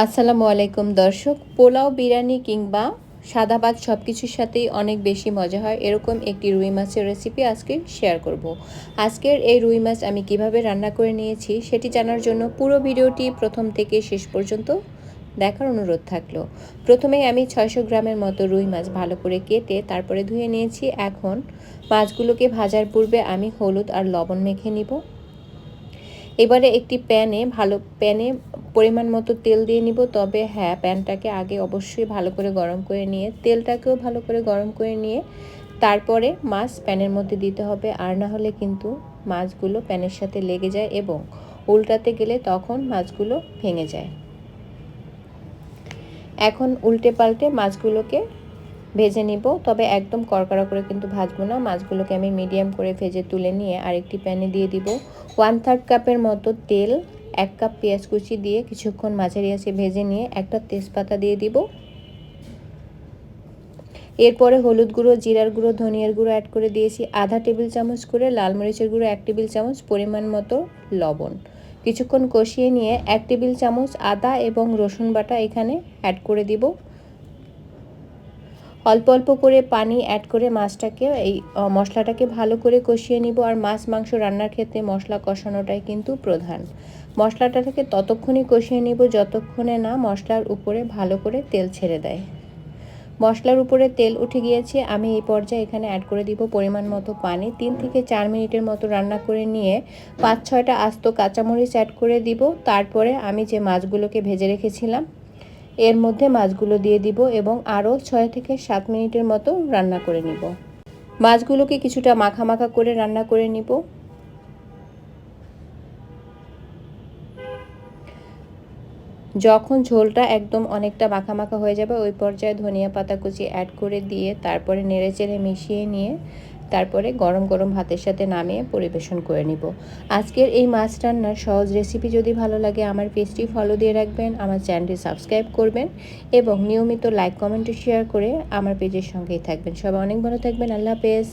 আসসালামু আলাইকুম, দর্শক। পোলাও, বিরিয়ানি কিংবা সাদা ভাত সব কিছুর সাথেই অনেক বেশি মজা হয়। এরকম একটি রুই মাছের রেসিপি আজকে শেয়ার করব। আজকের এই রুই মাছ আমি কীভাবে রান্না করে নিয়েছি সেটি জানার জন্য পুরো ভিডিওটি প্রথম থেকে শেষ পর্যন্ত দেখার অনুরোধ থাকল। প্রথমে আমি ছয়শো গ্রামের মতো রুই মাছ ভালো করে কেটে তারপরে ধুয়ে নিয়েছি। এখন মাছগুলোকে ভাজার পূর্বে আমি হলুদ আর লবণ মেখে নিব। এবারে একটি প্যানে ভালো, প্যানে পরিমাণ মতো তেল দিয়ে নিব। তবে হ্যাঁ প্যানটাকে আগে অবশ্যই ভালো করে গরম করে নিয়ে, তেলটাকেও ভালো করে গরম করে নিয়ে, তারপরে মাছ প্যানের মধ্যে দিতে হবে। আর না হলে কিন্তু মাছগুলো প্যানের সাথে লেগে যায় এবং উল্টাতে গেলে তখন মাছগুলো ভেঙে যায়। এখন উল্টে পাল্টে মাছগুলোকে ভেজে নিব। তবে একদম কড়কড়া করে কিন্তু ভাজবো না। মাছগুলোকে আমি মিডিয়াম করে ভেজে তুলে নিয়ে আরেকটি প্যানে দিয়ে দিব। ওয়ান থার্ড কাপের মতো তেল এক কাপ পেঁয়াজ কুচি দিয়ে কিছুক্ষণ মাঝারি আছে ভেজে নিয়ে একটা তেজপাতা দিয়ে দিব। এরপরে হলুদ গুঁড়ো, জিরার গুঁড়ো, ধনিয়ার গুঁড়ো অ্যাড করে দিয়েছি। আধা টেবিল চামচ করে লাল মরিচের গুঁড়ো, এক টেবিল চামচ পরিমাণ মতো লবণ। কিছুক্ষণ কষিয়ে নিয়ে এক টেবিল চামচ আদা এবং রসুন বাটা এখানে অ্যাড করে দিব। অল্প অল্প করে পানি অ্যাড করে মাছটাকে, এই মশলাটাকে ভালো করে কষিয়ে নিব। আর মাছ মাংস রান্নার ক্ষেত্রে মশলা কষানোটাই কিন্তু প্রধান। মশলাটাকে ততক্ষণই কষিয়ে নিব যতক্ষণে না মশলার উপরে ভালো করে তেল ছেড়ে দেয়। মশলার উপরে তেল উঠে গিয়েছে, আমি এই পর্যায়ে এখানে অ্যাড করে দিব পরিমাণ মতো পানি। তিন থেকে চার মিনিটের মতো রান্না করে নিয়ে পাঁচ ছয়টা আস্ত কাঁচামরিচ অ্যাড করে দিব। তারপরে আমি যে মাছগুলোকে ভেজে রেখেছিলাম এর মধ্যে মাছগুলো দিয়ে দিব এবং আরও ছয় থেকে সাত মিনিটের মতো রান্না করে নিব। মাছগুলোকে কিছুটা মাখা মাখা করে রান্না করে নিব। যখন ঝোলটা একদম অনেকটা মাখা মাখা হয়ে যাবে, ওই পর্যায়ে ধনিয়া পাতা কুচি অ্যাড করে দিয়ে তারপরে নেড়ে চেড়ে মিশিয়ে নিয়ে তারপরে গরম গরম ভাতের সাথে নামিয়ে পরিবেশন করে নিব। আজকের এই মাছ রান্নার সহজ রেসিপি যদি ভালো লাগে, আমার পেজটি ফলো দিয়ে রাখবেন, আমার চ্যানেলটি সাবস্ক্রাইব করবেন এবং নিয়মিত লাইক কমেন্ট শেয়ার করে আমার পেজের সঙ্গেই থাকবেন। সবাই অনেক ভালো থাকবেন, আল্লাহ হাফেজ।